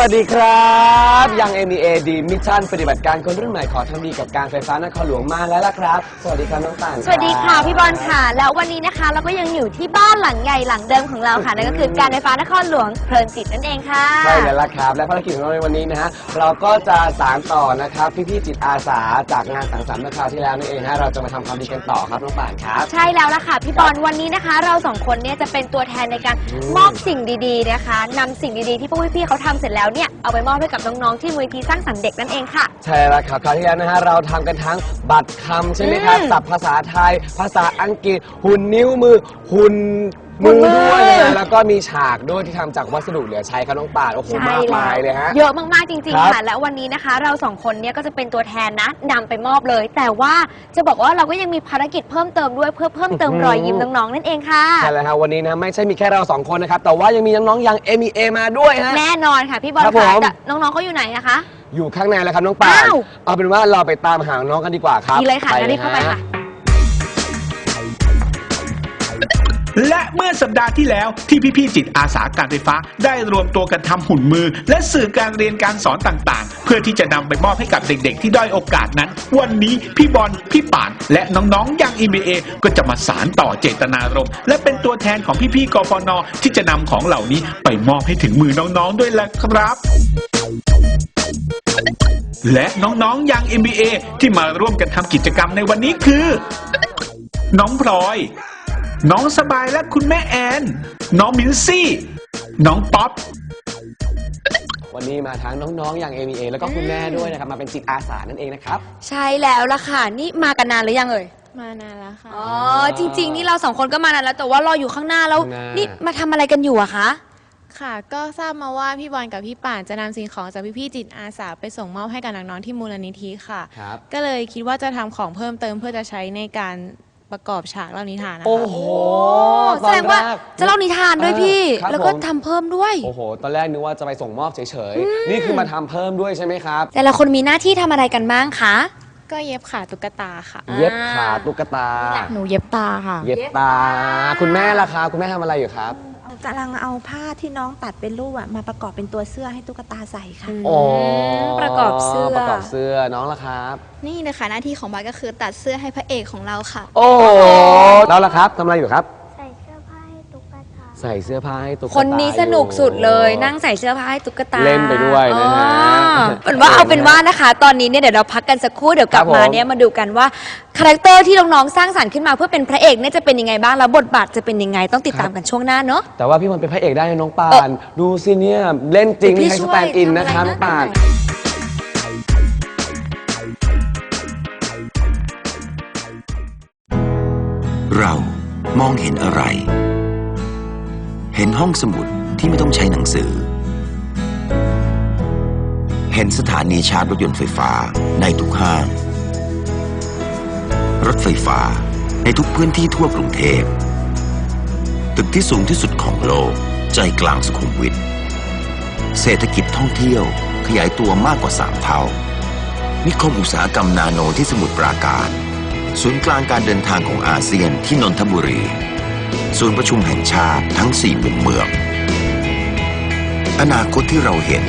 วัสดีครับยัง MEA ดีมิชชั่นปฏิบัติการคนรุ่นใหม่ขอทำดีกับการไฟฟ้านครหลวงมาแล้วล่ะครับ สวัสดีครับน้องต่างสวัสดีค่ะพี่บอลค่ะ แล้ววันนี้นะคะเราก็ยังอยู่ที่บ้านหลังใหญ่หลังเดิมของเราค่ะนั่นก็คือการไฟฟ้านครหลวงเพลินจิตนั่นเองค่ะใช่แล้วล่ะครับ และภารกิจของเราในวันนี้นะฮะเราก็จะสารต่อนะครับพี่ๆจิตอาสาจากงานสังสรรค์เมื่อคราวที่แล้วนี่เองนะเราจะมาทำความดีกันต่อครับน้องป่านครับใช่แล้วล่ะค่ะพี่บอลวันนี้นะคะ เราสองคนเนี่ยจะเป็นตัวแทนในการอืมมอบสิ่งดีๆนะคะนำสิ่งดีๆที่พวกพี่ๆเขาทำเสร็จแล้วเนี่ยเอาไปมอบให้กับน้องๆที่มูลนิธิสร้างสรรค์เด็กนั่นเองค่ะ ใช่แล้วครับคราวที่แล้วนะฮะเราทำกันทั้งบัตรคำใช่ไหมครับอืม ศัพท์ภาษาไทย ภาษาอังกฤษ หุ่นนิ้วมือ หุ่นหุ่ มืนอมือด้วยนะฮะแล้วก็มีฉากด้วยที่ทำจากวัสดุเหลือใช้ครับน้องป่านโอ้โหมากมายเลยฮะ เยอะมาก ๆ จริง ครัๆบค่ะ และวันนี้นะคะ เราสองคนเนี่ยก็จะเป็นตัวแทนนะนำไปมอบเลย แต่ว่าจะบอกว่าเราก็ยังมีภารกิจเพิ่มเติมด้วยเพื่อเพิ่มเติมอื้อหือรอยยิ้มน้องๆนั่นเองค่ะ ใช่แล้วครับวันนี้นะไม่ใช่มีแค่เราสองคนนะครับ แต่ว่ายังมีน้องๆยัง MEA มาด้วยฮะ แน่นอนค่ะพี่บอลครับผม ค่ะแต่น้องๆเขาอยู่ไหนนะคะ อยู่ข้างในแล้วครับน้องป่านอ้าว เอาเป็นว่าเราไปตามหาน้องกันดีกว่าครับดีเลยค่ะงั้นรีบเข้าไปฮค่ะแเมื่อสัปดาห์ที่แล้วที่พี่ๆจิตอาสาการไฟฟ้า ได้รวมตัวกันทำหุ่นมือ และสื่อการเรียนการสอนต่างๆ เพื่อที่จะนำไปมอบให้กับเด็กๆ ที่ด้อยโอกาสนั้น วันนี้พี่บอลพี่ป่าน และน้องๆยัง EBA ก็จะมาสารต่อเจตนารมณ์และเป็นตัวแทนของพี่ๆกฟนที่จะนำของเหล่านี้ไปมอบให้ถึงมือน้องๆด้วยแหละครับและน้องๆยัง MBA ที่มาร่วมกันทำกิจกรรมในวันนี้คือ น้องพลอย น้องสบายและคุณแม่แอน น้องมินซี่ น้องป๊อป วันนี้มาทั้งน้องๆ อย่าง MEA แล้วก็คุณแม่ด้วยนะครับ มาเป็นจิตอาสานั่นเองนะครับ ใช่แล้วล่ะค่ะ นี่มากันนานหรือยังเอ่ย มานานแล้วค่ะ อ๋อ จริง ๆ นี่เราสองคนก็มานานแล้ว แต่ว่ารออยู่ข้างหน้าแล้ว ข้างหน้านี่ นี่มาทำอะไรกันอยู่อะคะ ค่ะ ก็ทราบมาว่าพี่บอลกับพี่ป่านจะนำสิ่งของจากพี่ๆจิตอาสาไปส่งมอบให้กับน้องๆที่มูลนิธิค่ะ ครับ ก็เลยคิดว่าจะทำของเพิ่มเติมเพื่อจะใช้ในการ ประกอบฉากเล่านิทานนะคะโอ้โหแสดงว่าจะเล่านิทานด้วยพี่ เออครับแล้วก็ผม ทำเพิ่มด้วย โอ้โห ตอนแรกนึกว่าจะไปส่งมอบเฉยๆ นี่คือมาทำเพิ่มด้วยใช่ไหมครับ แต่ละคนมีหน้าที่ทำอะไรกันบ้างคะ ก็เย็บขาตุ๊กตาค่ะ อ่า เย็บขาตุ๊กตา หนูเย็บตาค่ะ เย็บตา คุณแม่ล่ะครับคุณแม่ทำอะไรอยู่ครับ กำลังเอาผ้าที่น้องตัดเป็นรูปอะมาประกอบเป็นตัวเสื้อให้ตุ๊กตาใส่ค่ะ อ๋อประกอบเสื้อ ประกอบเสื้อน้องล่ะครับ นี่เลยค่ะหน้าที่ของบาสก็คือตัดเสื้อให้พระเอกของเราค่ะ โอ้โหแล้วล่ะครับทำอะไรอยู่ครับ ใส่เสื้อผ้าให้ตุ๊กตาคนนี้สนุกสุดเลยอยู่นั่งใส่เสื้อผ้าให้ตุ๊กตาเล่นไปด้วยนะฮะอ๋อเป็นว่าเอาเป็นว่านะคะ ตอนนี้เนี่ยเดี๋ยวเราพักกันสักครู่เดี๋ยวกลับครับผมมาเนี่ยมาดูกันว่าคาแรคเตอร์ที่น้องๆสร้างสรรค์ขึ้นมาเพื่อเป็นพระเอกเนี่ยจะเป็นยังไงบ้างแล้วบทบาทจะเป็นยังไงต้องติดตามกันช่วงหน้าเนาะแต่ว่าพี่มันเป็นพระเอกได้นะน้องปาเออนดูสิเนี่ยเล่นจริงเดี๋ยวพี่ให้ช่สวยแตนด์อินนะครับทำอะไรนะน้องปานเรามองเห็นอะไร เห็นห้องสมุดที่ไม่ต้องใช้หนังสือ เห็นสถานีชาร์จรถยนต์ไฟฟ้าในทุกห้าง รถไฟฟ้าในทุกพื้นที่ทั่วกรุงเทพ ตึกที่สูงที่สุดของโลก ใจกลางสุขุมวิท เศรษฐกิจท่องเที่ยวขยายตัวมากกว่า3เท่า นิคมอุตสาหกรรมนาโนที่สมุทรปราการ ศูนย์กลางการเดินทางของอาเซียนที่นนทบุรี ศูนย์ประชุมแห่งชาติทั้ง4มุมเมือง อนาคตที่เราเห็น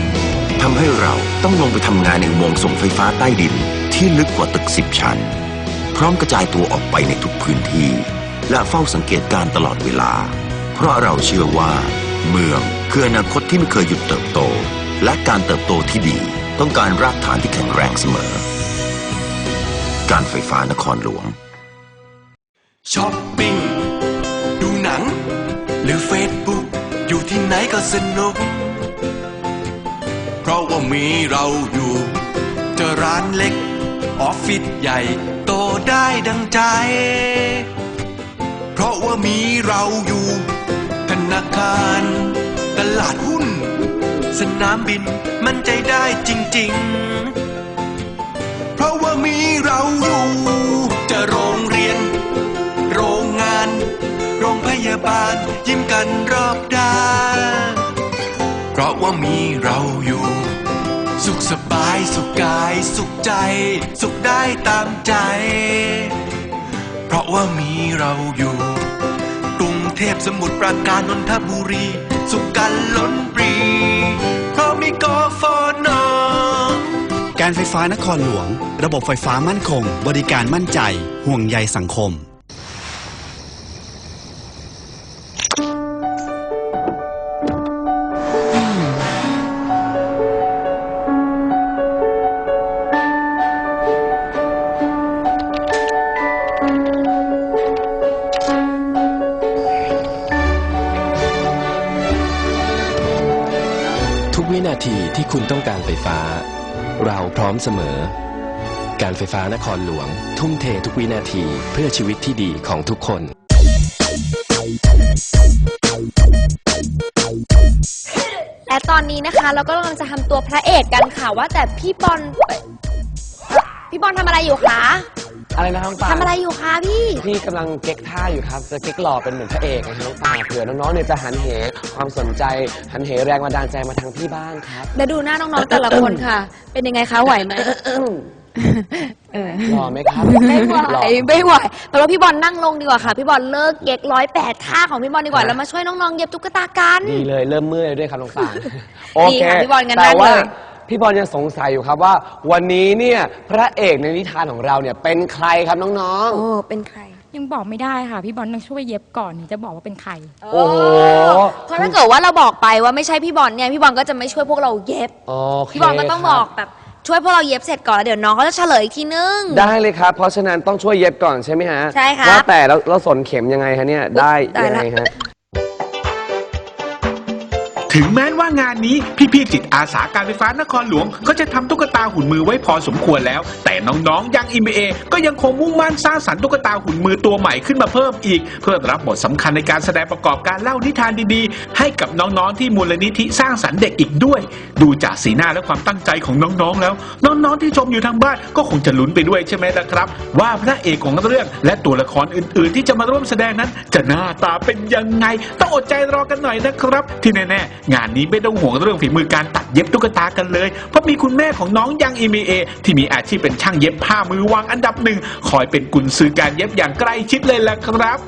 ทำให้เราต้องลงไปทำงานในอุโมงค์ส่งไฟฟ้าใต้ดินที่ลึกกว่าตึก10ชั้น พร้อมกระจายตัวออกไปในทุกพื้นที่ และเฝ้าสังเกตการตลอดเวลา เพราะเราเชื่อว่า เมืองคืออนาคตที่ไม่เคยหยุดเติบโต และการเติบโตที่ดี ต้องการรากฐานที่แข็งแรงเสมอ การไฟฟ้านครหลวงช้อปปิ้ง หรือเฟซบุ๊กอยู่ที่ไหนก็สนุก เพราะว่ามีเราอยู่จะร้านเล็ก ออฟฟิศใหญ่ โตได้ดังใจ เพราะว่ามีเราอยู่ ธนาคาร ตลาดหุ้น สนามบินมันใจได้จริง ๆ เพราะว่ามีเราอยู่ บาลยิ้มกันรอบด้าน เพราะว่ามีเราอยู่ สุขสบายสุขกายสุขใจ สุขได้ตามใจ เพราะว่ามีเราอยู่ กรุงเทพสมุทรปราการนนทบุรี สุขกันล้นปรี เพราะมีกฟนการไฟฟ้านครหลวง ระบบไฟฟ้ามั่นคง บริการมั่นใจ ห่วงใยสังคม เสมอ การไฟฟ้านครหลวง ทุ่มเททุกวินาทีเพื่อชีวิตที่ดีของทุกคน และตอนนี้นะคะ เราก็กำลังจะทำตัวพระเอกกันค่ะว่าแต่พี่บอลเอ่อพี่บอลทำอะไรอยู่คะ อะไรนะน้องปาทำอะไรอยู่คะพี่ พี่กำลังเก๊กท่าอยู่ครับ จะเก๊กหล่อเป็นเหมือนพระเอกนะฮะน้องปาเผื่อน้องๆเนี่ยจะหันเหความสนใจหันเหแรงบันดาลใจมาทางพี่บ้างครับ แล้วดูหน้าน้องๆแต่ละคนค่ะ เป็นยังไงคะไหวไหมหล่อไหมครับไม่ไหวล่อไม่ไหวแปลว่าพี่บอลนั่งลงดีกว่าค่ะ พี่บอลเลิกเก๊กร้อยแปดท่าของพี่บอลดีกว่าแล้วมาช่วยน้องๆเย็บตุ๊กตากัน ดีเลยเริ่มเมื่อยด้วยครับน้องปานโอดีเคค่ะพี่บอลงั้นแต่นั่งว่าเลย พี่บอลยังสงสัยอยู่ครับว่า วันนี้เนี่ยพระเอกในนิทานของเราเนี่ยเป็นใครครับน้องโอ้เป็นใคร ยังบอกไม่ได้ค่ะ พี่บอลต้องช่วยเย็บก่อนถึงจะบอกว่าเป็นใคร ๆ โอ้โหเพราะถ้าเกิดว่าเราบอกไปว่าไม่ใช่พี่บอลเนี่ยพี่บอลก็จะไม่ช่วยพวกเราเย็บโอเคพี่บอลก็ต้องบอกแบบช่วยพวกเราเย็บเสร็จก่อนแล้วเดี๋ยวน้องเขาจะเฉลยอีกทีนึง ได้เลยครับ เพราะฉะนั้นต้องช่วยเย็บก่อนใช่ไหมฮะใช่ครับ ว่าแต่เราเราสนเข็มยังไงฮะเนี่ยได้ได้ยังละไงฮะ ถึงแม้ว่างานนี้พี่ๆจิตอาสาการไฟฟ้านครหลวง ก็จะทำตุ๊กตาหุ่นมือไว้พอสมควรแล้ว แต่น้องๆยังอิมเอก็ยังคงมุ่งมั่นสร้างสรรค์ตุ๊กตาหุ่นมือตัวใหม่ขึ้นมาเพิ่มอีก เพื่อรับบทสำคัญในการแสดงประกอบการเล่านิทานดีๆ ให้กับน้องๆที่มูลนิธิสร้างสรรค์เด็กอีกด้วย ดูจากสีหน้าและความตั้งใจของน้องๆแล้ว น้องๆที่ชมอยู่ทางบ้านก็คงจะลุ้นไปด้วยใช่ไหมล่ะครับ ว่าพระเอกของเรื่องและตัวละครอื่น ๆ ที่จะมาร่วมแสดงนั้น จะหน้าตาเป็นยังไงต้องอดใจรอกันหน่อยนะครับ ที่แน่ๆงานนี้ไม่ต้องห่วงเรื่องฝีมือการตัดเย็บตุ๊กตากันเลย เพราะมีคุณแม่ของน้องยังอีเมเอที่มีอาชีพเป็นช่างเย็บผ้ามือวางอันดับหนึ่งคอยเป็นกุญซือการเย็บอย่างใกล้ชิดเลยล่ะครับ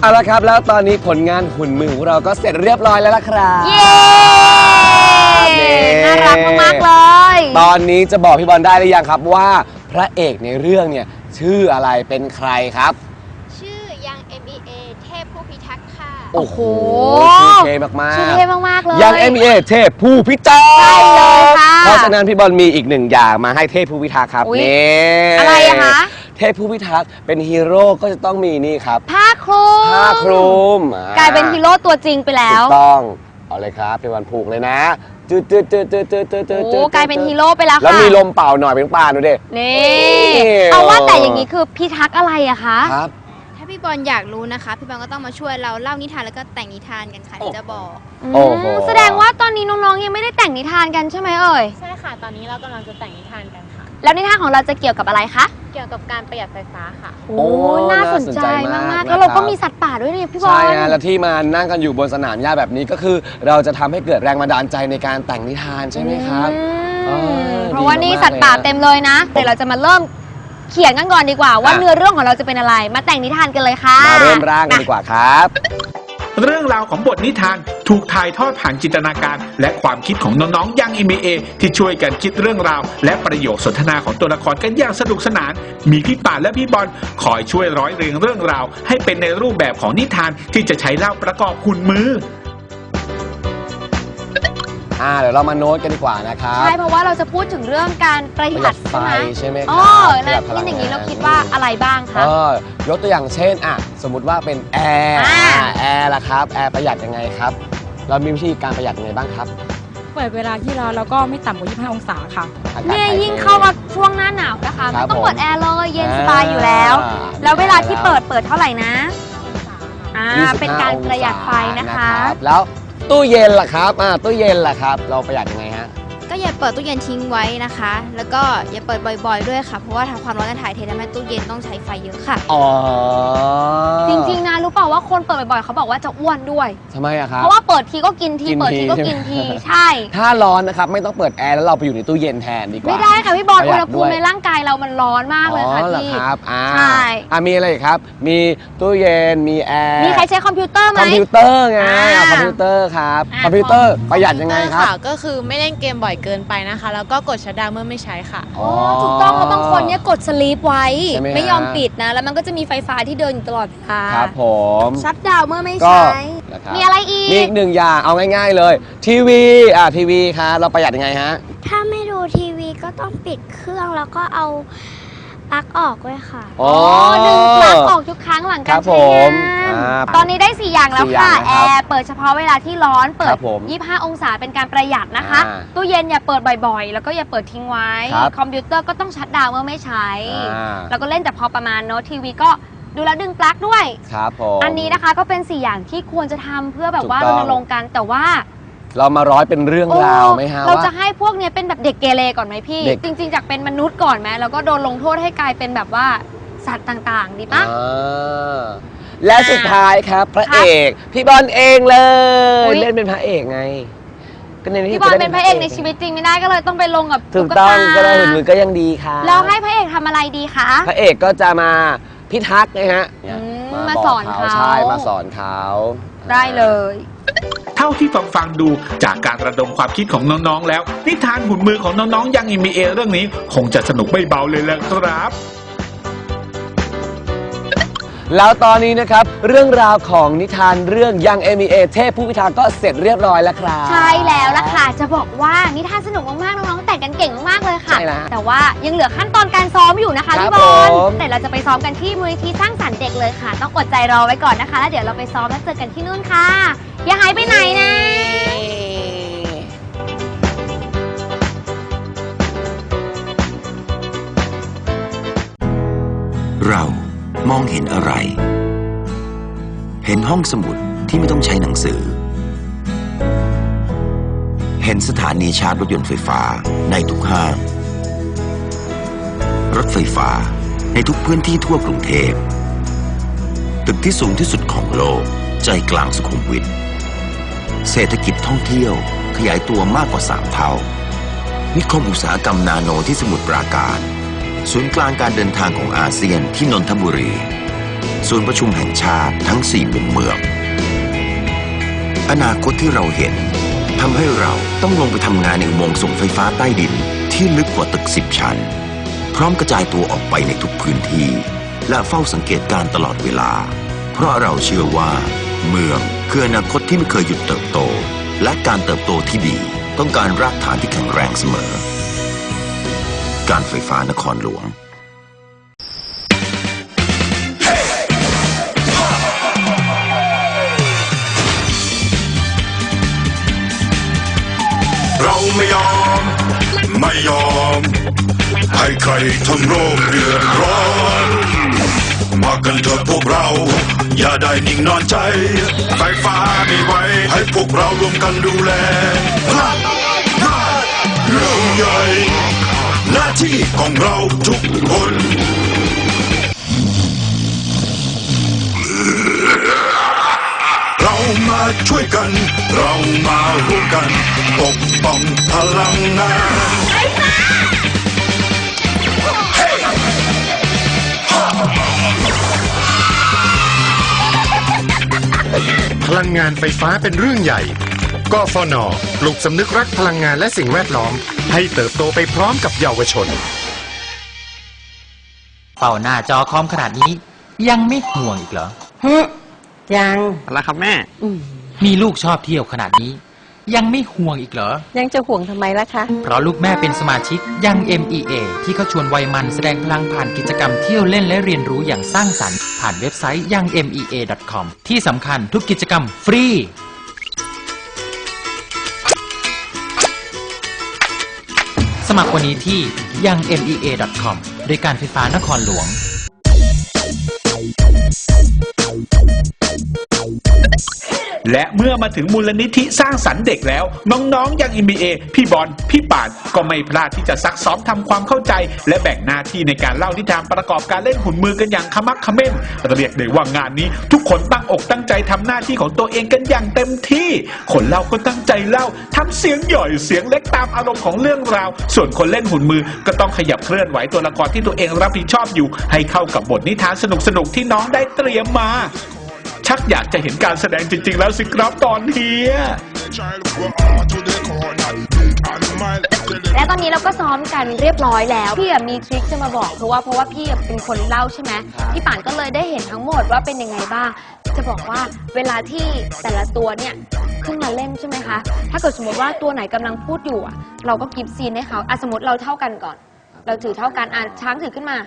เอาละครับแล้วตอนนี้ผลงานหุ่นมือของเราก็เสร็จเรียบร้อยแล้วล่ะครับเย้น่ารักมากๆเลย ตอนนี้จะบอกพี่บอลได้หรือยังครับว่าพระเอกในเรื่องเนี่ย ชื่ออะไรเป็นใครครับ ชื่อยัง MEA เทพผู้พิทักษ์ค่ะ โอ้โห โอ้โหชื่อเท่มากๆ ชื่อเท่มากๆเลย ยัง MEA เทพผู้พิทักษ์ใช่เลยค่ะเพราะฉะนั้นพี่บอลมีอีกหนึ่งอย่างมาให้เทพผู้พิทักษ์ครับอุ๊ยนี่อะไรอะคะ เทพผู้พิทักษ์เป็นฮีโร่ก็จะต้องมีนี่ครับผ้าคลุมผ้าคลุมอ่กลายเป็นฮีโร่ตัวจริงไปแล้ถูว กต้อง เอาเลยครับพี่บอลผูกเลยนะจืดจืดจืดจืดจืดจืดจืดโอ้กลายเป็นฮีโร่ไปแล้วค่ะแล้วมีลมเป่าหน่อยเป็นป่านดูดินี่เอาว่าแต่อย่างนี้คือพิทักษ์อะไรอะคะครับถ้าพี่บอลอยากรู้นะคะ พี่บอลก็ต้องมาช่วยเราเล่านิทานแล้วก็แต่งนิทานกันค่ะเดี๋ยวจะบอกโอ้โหอืมแสดงว่าตอนนี้น้องๆยังไม่ได้แต่งนิทานกันใช่ไหมเอ่ยใช่ค่ะ ตอนนี้เรากำลังจะแต่งนิทานกันค่ะ แล้วนิทานของเราจะเกี่ยวกับอะไรคะ เกี่ยวกับการประหยัดไฟฟ้าค่ะ โอ้น่าสนใจมากๆ แล้วเราก็มีสัตว์ป่าด้วยนี่พี่บอล ใช่ฮะแล้วที่มานั่งกันอยู่บนสนามหญ้าแบบนี้ก็คือ เราจะทำให้เกิดแรงบันดาลใจในการแต่งนิทานใช่ไหมครับ อืมเออเพราะว่านี่ดีมากๆสัตว์ป่าเลยนะ เต็มเลยนะเดี๋ยวเราจะมาเริ่มเขียนกันก่อนดีกว่า ว่าอะเนื้อเรื่องของเราจะเป็นอะไร มาแต่งนิทานกันเลยค่ะมาเริ่มร่างกันดีกว่าครับ เรื่องราวของบทนิทานถูกถ่ายทอดผ่านจินตนาการ และความคิดของน้องๆยัง MBA ที่ช่วยกันคิดเรื่องราว และประโยคสนทนาของตัวละครกันอย่างสนุกสนาน มีพี่ป่านและพี่บอลคอยช่วยร้อยเรียงเรื่องราว ให้เป็นในรูปแบบของนิทานที่จะใช้เล่าประกอบคุณมือ อ่าเดี๋ยวเรามาโน้ตกันดีกว่านะครับ ใช่เพราะว่าเราจะพูดถึงเรื่องการประหประหยัยัดดไฟใช่ไหมใช่ไหมคอ๋รัอบนะประหยัดพลัที่อย่างนี้งเราคิดว่าอะไรบ้างคะ เออยกตัวอย่างเช่นอะสมมติว่าเป็นแอร์อ่า อ่าแอร์ล่ะครับแอร์ประหยัดยังไงครับ เรามีวิธีการประหยัดยังไงบ้างครับเปิดเวลาที่ร้อนแล้วก็ไม่ต่ำกว่า 25 องศาค่ะ อากาศเนี่ยถ่ทยิ่งเข้ากับช่วงหน้าหนาวนะค่ะครัไม่บต้องผมเปิดแอร์เลยเย็นสบายอยู่แล้ว อ่าแล้วเวลาที่เปิดเปิดเท่าไหร่นะ อ่า 25เป็นการประหยัดไฟนะคะ รับแล้ว ตู้เย็นล่ะครับอ่าตู้เย็นล่ะครับ เราประหยัดยังไงฮะ อย่าเปิดตู้เย็นทิ้งไว้นะคะ แล้วก็อย่าเปิดบ่อย ๆ ด้วยค่ะ เพราะว่าทำความร้อนจะถ่ายเททำให้ตู้เย็นต้องใช้ไฟเยอะค่ะ อ๋อจริงๆนะรู้เปล่าว่าคนเปิดบ่อยๆเขาบอกว่าจะอ้วนด้วยทำไมอะครับ เพราะว่าเปิดทีก็กินทีกินทีเปิดทีก็กินทีใช่ ถ้าร้อนนะครับไม่ต้องเปิดแอร์แล้วเราไปอยู่ในตู้เย็นแทนดีกว่าไม่ได้ค่ะพี่บอลประหอุยัณดหภูมิด้วยในร่างกายเรามันร้อนมากเลยค่ะอ๋อเหรอพี่ ครับอ่าใช่ อ่ามีอะไรอีกครับ มีตู้เย็นมีแอร์มีใครใช้คอมพิวเตอร์ไหม คอมพิวเตอร์ไงอ่าอ่าคอมพิวเตอร์ครับอ่า คอมพิวเตอร์ประหยัดยังไงครับค่ะก็คือไม่เล่นเกมบ่อยเกินไปนะคะ แล้วก็กดชัดดาวน์เมื่อไม่ใช้ค่ะ อ๋อ ถูกต้องเราต้องคนเนี้ยกดสลีปไว้ ใช่ไหมฮะ ไม่ยอมปิดนะ แล้วมันก็จะมีไฟฟ้าที่เดินอยู่ตลอดเวลาครับผมชัดดาวน์เมื่อไม่ก็ใช้ นะครับมีอะไรอีกมีอีกหนึ่งอย่างเอาง่าย ๆเลย ทีวีอ่าทีวีครับเราประหยัดยังไงฮะ ถ้าไม่ดูทีวีก็ต้องปิดเครื่องแล้วก็เอา ปลั๊กออกด้วยค่ะอ๋อดึงปลั๊กออกทุกครั้งหลังคการรับผใช้มงานอ่าตอนนี้ได้ 4 อย่างแล้วสี่อย่าค่ะ งแอนะครับร์เปิดเฉพาะเวลาที่ร้อน เปิคดรับผม25 องศาเป็นการประหยัดนะคะ อ่าตู้เย็นอย่าเปิดบ่อยๆ แล้วก็อย่าเปิดทิ้งไว้ ครับ คอมพิวเตอร์ก็ต้องชัดดาวน์เมื่อไม่ใช้ อ่าแล้วก็เล่นแต่พอประมาณเนอะทีวีก็ดูแล้วดึงปลั๊กด้วย ครับผม อันนี้นะคะก็เป็น 4 อย่างที่ควรจะทำเพื่อแบบว่าถูรกต้อง ณรงค์กันแต่ว่า เรามาร้อยเป็นเรื่องราวไหมฮะเราว่า จะให้พวกเนี้ยเป็นแบบเด็กเกเรก่อนไหมพี่ เด็ก จริง ๆ จากเป็นมนุษย์ก่อนไหมแล้วก็โดนลงโทษให้กลายเป็นแบบว่าสัตว์ต่างๆ ดีปะ อ่าและสุดท้ายครับพระครับเอกพี่บอลเองเลยอุ๊ยเล่นเป็นพระเอกไงก็ในนี้พี่บอลเป็นพระเอกในชีวิตจริงไม่ได้ก็เลยต้องไปลงกับถูกตุ๊ต้องตาก็ได้เห็นมือก็ยังดีค่ะแล้วให้พระเอกทำอะไรดีคะ พระเอกก็จะมา พิทักษ์นะฮะเนี่ยอืมบมาอกสอนเขา ใช่มาสอนเขาได้เลย เท่าที่ฟังฟังๆดูจากการระดมความคิดของน้องๆแล้ว นิทานหุ่นมือของน้องๆยังมีเอเรื่องนี้ คงจะสนุกไม่เบาเลยแหละครับ แล้วตอนนี้นะครับ เรื่องราวของนิทานเรื่องยัง MEA เทพผู้พิทักษ์ก็เสร็จเรียบร้อยแล้วครับ ใช่แล้วล่ะค่ะ จะบอกว่านิทานสนุกมากๆ น้องๆแต่งกันเก่งมากๆเลยค่ะ ใช่แล้วแต่ว่ายังเหลือขั้นตอนการซ้อมอยู่นะคะครับพี่บอลผม แต่เราจะไปซ้อมกันที่มูลนิธิสร้างสรรค์เด็กเลยค่ะ ต้องอดใจรอไว้ก่อนนะคะ แล้วเดี๋ยวเราไปซ้อมแล้วเจอกันที่นู่นค่ะ อย่าหายไปไหนนะ เรา มองเห็นอะไร เห็นห้องสมุดที่ไม่ต้องใช้หนังสือ เห็นสถานีชาร์จรถยนต์ไฟฟ้าในทุกห้าง รถไฟฟ้าในทุกพื้นที่ทั่วกรุงเทพ ตึกที่สูงที่สุดของโลก ใจกลางสุขุมวิท เศรษฐกิจท่องเที่ยวขยายตัวมากกว่า3เท่า นิคมอุตสาหกรรมนาโนที่สมุทรปราการ ศูนย์กลางการเดินทางของอาเซียนที่นนทบุรี ศูนย์ประชุมแห่งชาติทั้ง4มุมเมือง อนาคตที่เราเห็นทำให้เราต้องลงไปทำงานในอุโมงค์ส่งไฟฟ้าใต้ดินที่ลึกกว่าตึก10ชั้น พร้อมกระจายตัวออกไปในทุกพื้นที่ และเฝ้าสังเกตการตลอดเวลา เพราะเราเชื่อว่า เมืองคืออนาคตที่ไม่เคยหยุดเติบโต และการเติบโตที่ดี ต้องการรากฐานที่แข็งแรงเสมอ การไฟฟ้านครหลวง เราไม่ยอม ไม่ยอม ให้ใครทั้งโลกเดือดร้อน มากันเถอะพวกเรา อย่าได้นิ่งนอนใจ ไฟฟ้าไม่ไหวให้พวกเรารวมกันดูแลพลัดพลาดเรื่องใหญ่ หน้าที่ของเราทุกคน เรามาช่วยกัน เรามาร่วมกันปกป้องพลังงานพลังงานไฟฟ้าเป็นเรื่องใหญ่ กฟนปลุกสำนึกรักพลังงานและสิ่งแวดล้อม ให้เติบโตไปพร้อมกับเยาวชนเฝ้าหน้าจอคอมขนาดนี้ ยังไม่ห่วงอีกเหรอยังอะไรครับแม่มีลูกชอบเที่ยวขนาดนี้ ยังไม่ห่วงอีกเหรอ ยังจะห่วงทำไมล่ะคะ เพราะลูกแม่เป็นสมาชิกยัง MEA ที่เขาชวนวัยมันแสดงพลังผ่านกิจกรรมเที่ยวเล่นและเรียนรู้อย่างสร้างสรรค์ ผ่านเว็บไซต์ยัง MEA.com ที่สำคัญทุกกิจกรรมฟรี สมัครวันนี้ที่ยัง MEA.com โดยการไฟฟ้านครหลวง และเมื่อมาถึงมูลนิธิสร้างสรรค์เด็กแล้ว น้องๆ อย่าง NBA พี่บอลพี่ป่านก็ไม่พลาดที่จะซักซ้อมทำความเข้าใจ และแบ่งหน้าที่ในการเล่านิทานประกอบการเล่นหุ่นมือกันอย่างขมักเขม้นเรียกได้ว่างานนี้ทุกคนตั้งอกตั้งใจทำหน้าที่ของตัวเองกันอย่างเต็มที่ คนเล่าก็ตั้งใจเล่าทำเสียงหย่อยเสียงเล็กตามอารมณ์ของเรื่องราว ส่วนคนเล่นหุ่นมือก็ต้องขยับเคลื่อนไหวตัวละครที่ตัวเองรับผิดชอบอยู่ ให้เข้ากับบทนิทานสนุกๆที่น้องได้เตรียมมา ชักอยากจะเห็นการแสดงจริง ๆ แล้วสิครับตอนนี้ และตอนนี้เราก็ซ้อมกันเรียบร้อยแล้ว พี่อะมีทริคจะมาบอกเพราะว่าเพราะว่าพี่อะเป็นคนเล่าใช่ไหมพี่ป่านก็เลยได้เห็นทั้งหมดว่าเป็นยังไงบ้าง จะบอกว่าเวลาที่แต่ละตัวเนี่ยขึ้นมาเล่นใช่ไหมคะ ถ้าเกิดสมมติว่าตัวไหนกำลังพูดอยู่อะเราก็กิฟซีนให้เขาอะสมมติเราเท่ากันก่อน เราถือเท่ากันอะช้างถือขึ้นมา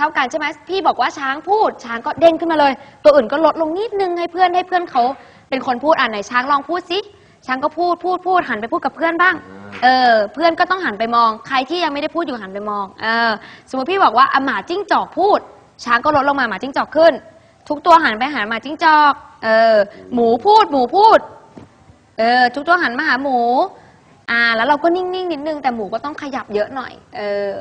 เท่ากันใช่ไหมพี่บอกว่าช้างพูด ช้างก็เด้งขึ้นมาเลย ตัวอื่นก็ลดลงนิดนึงให้เพื่อนให้เพื่อนเขาเป็นคนพูดอ่านไหนช้างลองพูดสิช้างก็พูดพูดพูดหันไปพูดกับเพื่อนบ้าง เออ เพื่อนก็ต้องหันไปมอง ใครที่ยังไม่ได้พูดอยู่หันไปมอง เออ สมมติพี่บอกว่าอะหมาจิ้งจอกพูด ช้างก็ลดลงมาหมาจิ้งจอกขึ้น ทุกตัวหันไปหาหมาจิ้งจอก เออ หมูพูดหมูพูด เออ ทุกตัวหันมาหาหมู อ่า แล้วเราก็นิ่งๆนิดนึงแต่หมูก็ต้องขยับเยอะหน่อย เออ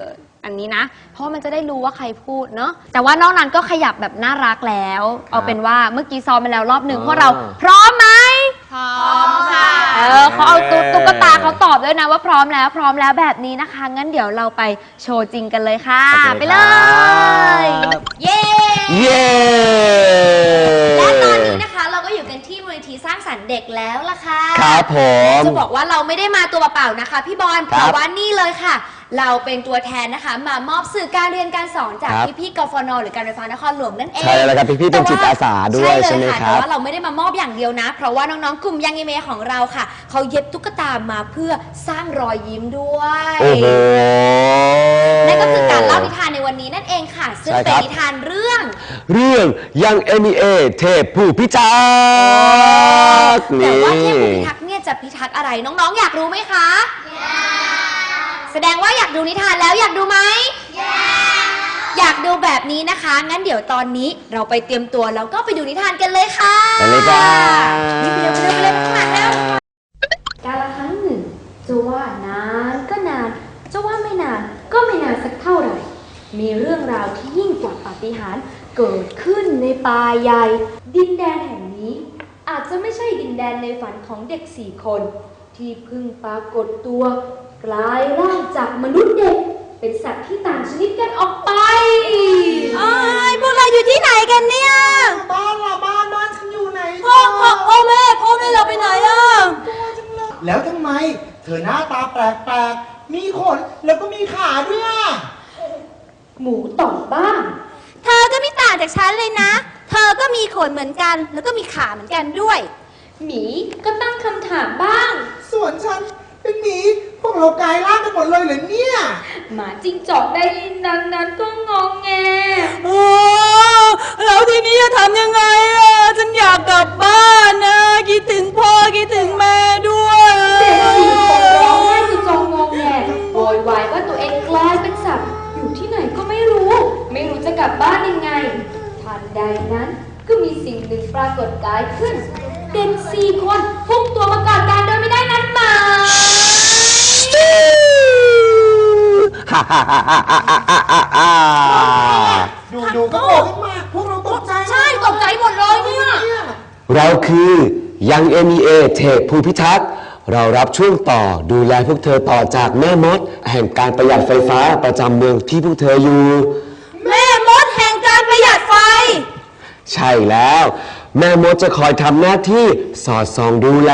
อันนี้นะ เพราะมันจะได้รู้ว่าใครพูดเนาะแต่ว่านอกนั้นก็ขยับแบบน่ารักแล้ว เอาเป็นว่าเมื่อกี้ซ้อมไปแล้วรอบหนึ่งอ่าพวกเราพร้อมไหมพร้อมค่ะเออเขาเอาตุ๊ตุ๊กตาเขาตอบด้วยนะว่าพร้อมแล้วพร้อมแล้วแบบนี้นะคะ งั้นเดี๋ยวเราไปโชว์จริงกันเลยค่ะ ไปเลย เย้เย้และตอนนี้นะคะเราก็อยู่กันที่มูลนิธิสร้างสรรค์เด็กแล้วล่ะค่ะ ครับผม จะบอกว่าเราไม่ได้มาตัวเปล่าๆนะคะ พี่บอลเพครับราะว่านี่เลยค่ะ เราเป็นตัวแทนนะคะ มามอบสื่อการเรียนการสอนจากครับพี่ๆกฟนหรือการไฟฟ้านครหลวงนั่นเองใช่แล้วครับพี่ๆเป็นจิตอาสาด้วยใช่ไหมเลยค่ะครับ แต่ว่าเราไม่ได้มามอบอย่างเดียวนะ เพราะว่าน้องๆกลุ่มยังอีเมของเราค่ะเขาเย็บตุ๊กตามาเพื่อสร้างรอยยิ้มด้วย โอ้โห นั่นก็คือการเล่านิทานในวันนี้นั่นเองค่ะ ซึ่งใช่เป็นครับนิทานเรื่อง เรื่องยัง MEA เทพผู้พิทักษ์แต่ว่าเทพผู้นี่พิทักษ์เนี่ยจะพิทักษ์อะไรน้องๆ อยากรู้ไหมคะ แสดงว่าอยากดูนิทานแล้วอยากดูไหม อยากดูแบบนี้นะคะ งั้นเดี๋ยวตอนนี้เราไปเตรียมตัวแล้วก็ไปดูนิทานกันเลยค่ะไปเลยจ้า นี่ไปเร็วไปเร็วไปเร็วไปข้างหลังแล้ว การละครั้งหนึ่งจะว่านานก็นาน จะว่าไม่นานก็ไม่นานสักเท่าไหร่ มีเรื่องราวที่ยิ่งกว่าปาฏิหาริย์เกิดขึ้นในป่าใหญ่ ดินแดนแห่งนี้ อาจจะไม่ใช่ดินแดนในฝันของเด็กสี่คน ที่เพิ่งปรากฏตัว กลายร่างจากมนุษย์เด็กเป็นสัตว์ที่ต่างชนิดกันออกไปไอ้พวกเราอยู่ที่ไหนกันเนี่ยบ้านเราบ้านบ้านฉันอยู่ไหนพ่อพ่อพ่อแม่พ่อแม่เราไปไหนอะแล้วทำไม เธอหน้าตาแปลกๆ มีขนแล้วก็มีขาด้วยอะหมูตอบบ้าง เธอก็ไม่ต่างจากฉันเลยนะ เธอก็มีขนเหมือนกัน แล้วก็มีขาเหมือนกันด้วย หมีก็ตั้งคำถามบ้าง ส่วนฉัน เป็นหมีพวกเรากลายร่างกันหมดเลยเหรอเนี่ยหมาจิ้งจอกได้ยินดังนั้นก็งองแง โอ้แล้วทีนี้จะทำยังไงอะฉันอยากกลับบ้านนะคิดถึงพ่อคิดถึงแม่ด้วยเด็กสี่คนร้องไห้คือจองงองแงโวยวายว่าตัวเองกลายเป็นสัตว์อยู่ที่ไหนก็ไม่รู้ ไม่รู้จะกลับบ้านยังไงทันใดนั้นก็มีสิ่งหนึ่งปรากฏกายขึ้น เด็กสี่คนพุ่งตัวมากอดกันโดยไม่ได้นัดหมาย ดูดูก็โผล่ขึ้นมาพวกเราตกใจใช่ตกใจหมดเลยเนี่ย เราคือยัง MEA เทพผู้พิทักษ์ เรารับช่วงต่อดูแลพวกเธอต่อจากแม่มด แห่งการประหยัดไฟฟ้าประจำเมืองที่พวกเธออยู่ แม่มดแห่งการประหยัดไฟ ใช่แล้ว แม่มดจะคอยทำหน้าที่สอดส่องดูแล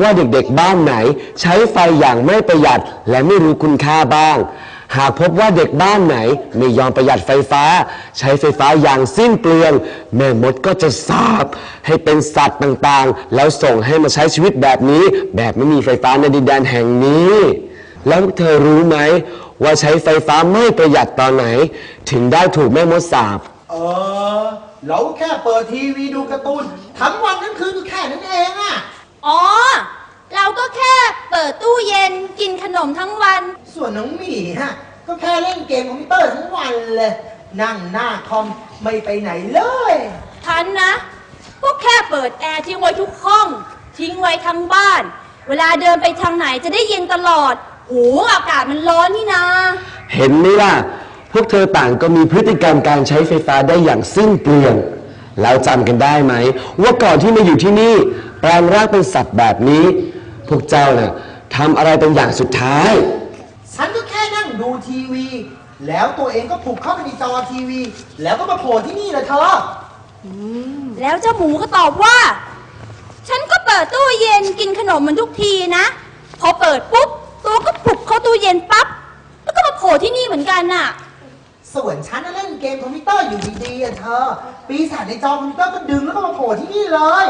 ว่าเด็กๆบ้านไหน ใช้ไฟอย่างไม่ประหยัดและไม่รู้คุณค่าบ้าง หากพบว่าเด็กบ้านไหนไม่ยอมประหยัดไฟฟ้า ใช้ไฟฟ้าอย่างสิ้นเปลือง แม่มดก็จะสาบให้เป็นสัตว์ต่างๆ แล้วส่งให้มาใช้ชีวิตแบบนี้ แบบไม่มีไฟฟ้าในดินแดนแห่งนี้ แล้วพวกเธอรู้ไหม ว่าใช้ไฟฟ้าไม่ประหยัดตอนไหน ถึงได้ถูกแม่มดสาบ เออ เราแค่เปิดทีวีดูการ์ตูนทั้งวันทั้งคืนก็แค่นั้นเองอะอ๋อ เราก็แค่เปิดตู้เย็นกินขนมทั้งวัน ส่วนน้องหมีฮะ ก็แค่เล่นเกมคอมพิวเตอร์ทั้งวันเลย นั่งหน้าคอมไม่ไปไหนเลย ฉันนะ ก็แค่เปิดแอร์ทิ้งไว้ทุกห้อง ทิ้งไว้ทั้งบ้าน เวลาเดินไปทางไหนจะได้เย็นตลอดโหอากาศมันร้อนนี่นาเห็นไหมล่ะ พวกเธอต่างก็มีพฤติกรรมการใช้ไฟฟ้าได้อย่างสิ้นเปลือง แล้วจำกันได้ไหม ว่าก่อนที่มาอยู่ที่นี่แปลงร่างเป็นสัตว์แบบนี้ พวกเจ้าน่ะทำอะไรเป็นอย่างสุดท้าย ฉันก็แค่นั่งดูทีวี แล้วตัวเองก็ผูกเข้าไปในจอทีวี แล้วก็มาโผล่ที่นี่แหละเธอ แล้วเจ้าหมูก็ตอบว่า ฉันก็เปิดตู้เย็นกินขนมมันทุกทีนะ พอเปิดปุ๊บ ตัวก็ปลุกเข้าตู้เย็นปั๊บ แล้วก็มาโผล่ที่นี่เหมือนกันน่ะ ส่วนฉันน่ะเล่นเกมคอมพิวเตอร์อยู่ดีๆอะเธอ ปีศาจในจอคอมพิวเตอร์ก็ดึงแล้วก็มาโผล่ที่นี่เลย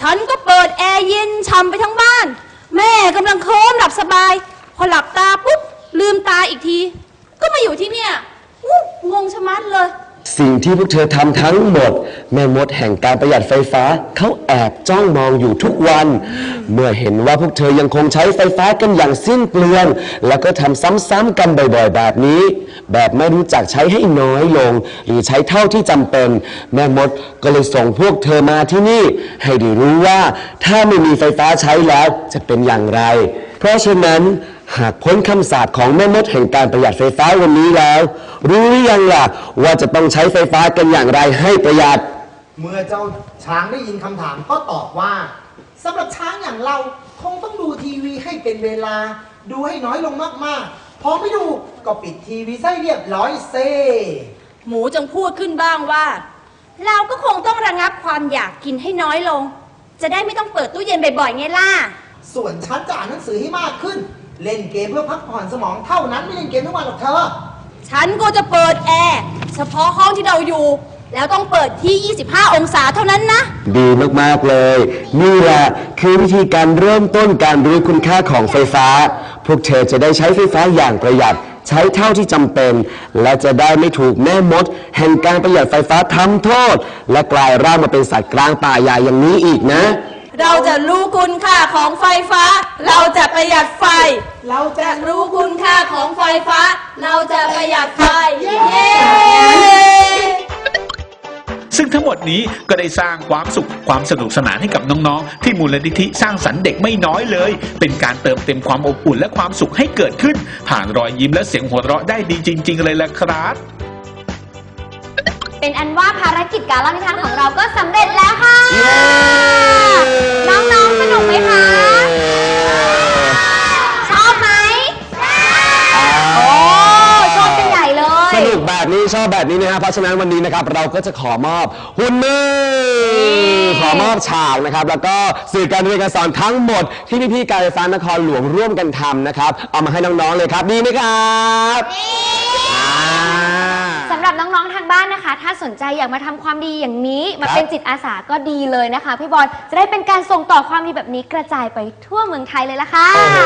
ฉันก็เปิดแอร์เย็นช่ำไปทั้งบ้าน แม่กำลังเคลิ้มหลับสบาย พอหลับตาปุ๊บลืมตาอีกที ก็มาอยู่ที่เนี่ยอู้งงชะมัดเลย สิ่งที่พวกเธอทำทั้งหมด แม่มดแห่งการประหยัดไฟฟ้าเขาแอบจ้องมองอยู่ทุกวัน เมื่อเห็นว่าพวกเธอยังคงใช้ไฟฟ้ากันอย่างสิ้นเปลือง แล้วก็ทำซ้ำๆกันบ่อยๆ แบบนี้ แบบไม่รู้จักใช้ให้น้อยลง หรือใช้เท่าที่จำเป็น แม่มดก็เลยส่งพวกเธอมาที่นี่ ให้ได้รู้ว่าถ้าไม่มีไฟฟ้าใช้แล้วจะเป็นอย่างไร เพราะฉะนั้น หากพ้นคำสาปของแม่มดแห่งการประหยัดไฟฟ้าวันนี้แล้ว รู้หรือยังล่ะว่าจะต้องใช้ไฟฟ้ากันอย่างไรให้ประหยัด เมื่อเจ้าช้างได้ยินคำถามก็ตอบว่าสำหรับช้างอย่างเราคงต้องดูทีวีให้เป็นเวลา ดูให้น้อยลงมากๆ พอไม่ดูก็ปิดทีวีซะให้เรียบร้อยเซ หมูจึงพูดขึ้นบ้างว่า เราก็คงต้องระงับความอยากกินให้น้อยลง จะได้ไม่ต้องเปิดตู้เย็นบ่อยๆไงล่ะ ส่วนฉันจะอ่านหนังสือให้มากขึ้น เล่นเกมเพื่อพักผ่อนสมองเท่านั้นไม่เล่นเกมทุกวันหรอกเธอ ฉันก็จะเปิดแอร์เฉพาะห้องที่เราอยู่ แล้วต้องเปิดที่ 25 องศาเท่านั้นนะ ดีมาก ๆ เลย นี่แหละคือวิธีการเริ่มต้นการรู้คุณค่าของไฟฟ้า พวกเธอจะได้ใช้ไฟฟ้าอย่างประหยัด ใช้เท่าที่จำเป็น และจะได้ไม่ถูกแม่มด แห่งการประหยัดไฟฟ้าทำโทษ และกลายร่างมาเป็นสัตว์กลางป่าใหญ่อย่างนี้อีกนะ เราจะรู้คุณค่าของไฟฟ้า เราจะประหยัดไฟ เราจะรู้คุณค่าของไฟฟ้า เราจะประหยัดไฟ เย้ซึ่งทั้งหมดนี้ก็ได้สร้างความสุขความสนุกสนานให้กับน้องๆ ที่มูลนิธิสร้างสรรค์เด็กไม่น้อยเลย เป็นการเติมเต็มความอบอุ่นและความสุขให้เกิดขึ้น ผ่านรอยยิ้มและเสียงหัวเราะได้ดีจริง ๆ เลยล่ะครับ เป็นอันว่าภารกิจการเล่านิทานของเราก็สำเร็จแล้วค่ะน้องๆสนุกไหมคะ ชอบไหมโอ้ชอบเป็นใหญ่เลย สนุกแบบนี้ชอบแบบนี้นะฮะเพราะฉะนั้นวันนี้นะครับเราก็จะขอมอบหุ่นมือขอมอบฉากนะครับ แล้วก็สื่อการเรียนการสอนทั้งหมด ที่พี่ๆการไฟฟ้านครหลวงร่วมกันทำนะครับ เอามาให้น้องๆเลยครับดีไหมครับอ่าสำ หรับน้องๆทางบ้านนะคะ ถ้าสนใจอยากมาทำความดีอย่างนี้ มาเป็นจิตอาสาก็ดีเลยนะคะ พี่บอลจะได้เป็นการส่งต่อความดีแบบนี้กระจายไปทั่วเมืองไทยเลยละค่ะ โอ้โห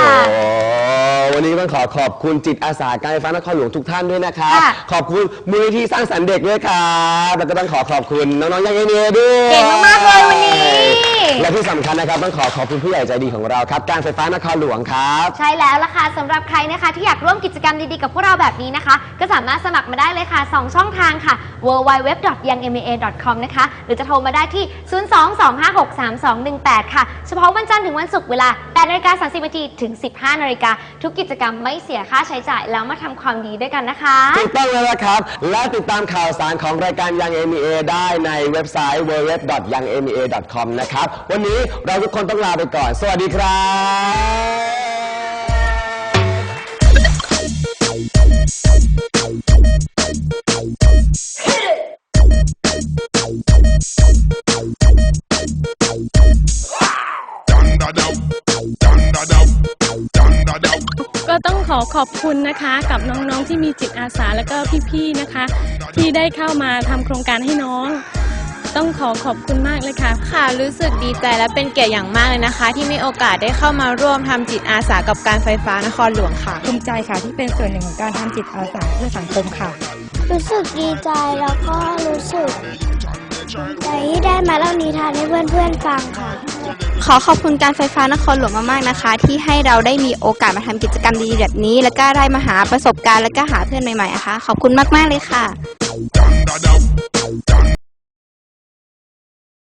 วันนี้ต้องขอขอบคุณจิตอาสาการไฟฟ้านครหลวงทุกท่านด้วยนะครับ ค่ะ ขอบคุณมูลนิธิสร้างสรรค์เด็กด้วยครับ แล้วก็ต้องขอขอบคุณน้องๆยังเอเนียด้วยเก่งมากๆเลยวันนี้ และที่สำคัญนะครับต้องขอขอบคุณผู้ใหญ่ใจดีของเราครับ การไฟฟ้านครหลวงครับ ใช่แล้วล่ะค่ะสำหรับใครนะคะ ที่อยากร่วมกิจกรรมดีๆกับพวกเราแบบนี้นะคะ ก็สามารถสมัครมาได้เลยค่ะ2 ช่องทางค่ะ www.yangma.com นะคะ หรือจะโทรมาได้ที่ 022563218 ค่ะ เฉพาะวันจันทร์ถึงวันศุกร์เวลา8นาฬิกา30นาทีถึง 15นาฬิกาทุกกิจกรรมไม่เสียค่าใช้จ่ายแล้วมาทำความดีด้วยกันนะคะ ถูกต้องแล้วนะครับ และติดตามข่าวสารของรายการยัง MEA ได้ในเว็บไซต์ www.yangmea.com นะครับ วันนี้เราทุกคนต้องลาไปก่อน สวัสดีครับ ก็ต้องขอขอบคุณนะคะ กับน้องๆที่มีจิตอาสาและก็พี่ๆนะคะ ที่ได้เข้ามาทำโครงการให้น้อง ต้องขอขอบคุณมากเลยค่ะ ค่ะรู้สึกดีใจและเป็นเกียรติอย่างมากเลยนะคะ ที่มีโอกาสได้เข้ามาร่วมทำจิตอาสากับการไฟฟ้านครหลวงค่ะ ภูมิใจค่ะที่เป็นส่วนหนึ่งของการทำจิตอาสาเพื่อสังคมค่ะ รู้สึกดีใจแล้วก็รู้สึกใจที่ได้มาเล่านิทานให้เพื่อนๆฟังค่ะ ขอขอบคุณการไฟฟ้านครหลวงมากๆนะคะ ที่ให้เราได้มีโอกาสมาทำกิจกรรมดีๆแบบนี้ แล้วก็ได้มาหาประสบการณ์แล้วก็หาเพื่อนใหม่ๆนะคะขอบคุณมากๆเลยค่ะ